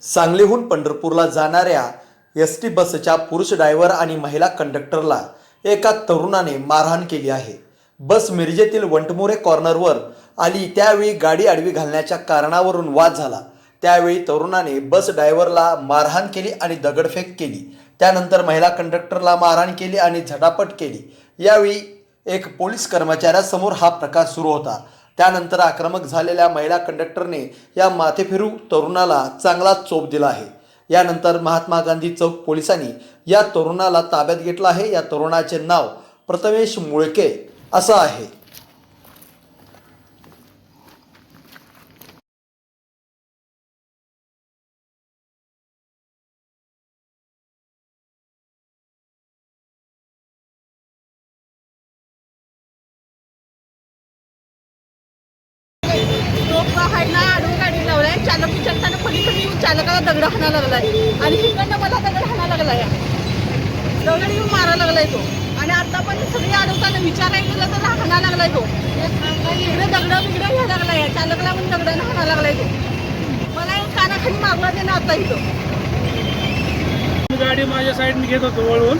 सांगलीहून पंढरपूरला जाणाऱ्या एस टी बसच्या पुरुष ड्रायव्हर आणि महिला कंडक्टरला एका तरुणाने मारहाण केली आहे. बस मिरजेतील वंटमोरे कॉर्नरवर आली. त्यावेळी गाडी आडवी घालण्याच्या कारणावरून वाद झाला. त्यावेळी तरुणाने बस ड्रायव्हरला मारहाण केली आणि दगडफेक केली. त्यानंतर महिला कंडक्टरला मारहाण केली आणि झटापट केली. यावेळी एक पोलीस कर्मचाऱ्यासमोर हा प्रकार सुरू होता. त्यानंतर आक्रमक झालेल्या महिला कंडक्टरने या माथेफिरू तरुणाला चांगला चोप दिला आहे. यानंतर महात्मा गांधी चौक पोलिसांनी या तरुणाला ताब्यात घेतलं आहे. या तरुणाचे नाव प्रथमेश मुळके असं आहे. लोक ना आडवी गाडी लावलाय. चालक विचारताना पलीकडे येऊन चालकाला दगड हाणा लागलाय. आणि इकडनं मला दगड हाणा लागलाय. दगड येऊन मारा लागलाय तो. आणि आता पण सगळी अडवताना विचारायला गेलं तर हाणा लागलाय तो. इकडे दगड बिगडं घ्यायला लागलाय. चालकला पण दगडानं हाणा लागलाय तो. मला कानाखाली मागला ते ना आता इथं. गाडी माझ्या साईडने घेत होतो वळवून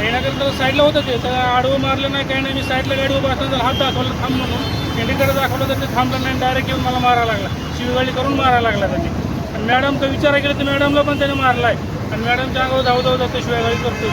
येण्याकरता साईडला होतं ते. तर आडवं मारलं नाही काही नाही. मी साईडला गाडी उभा असताना हात दाखवला थांब म्हणून. यांनीकडे दाखवलं तर ते थांबलं नाही डायरेक्ट येऊन मला मारायला लागला. शिवगाडी करून मारायला लागला त्यांनी. आणि मॅडमचा विचार केला तर मॅडमला पण त्याने मारला आहे आणि मॅडमच्या अंगावर धाव धाव जातो शिवागाडी करतो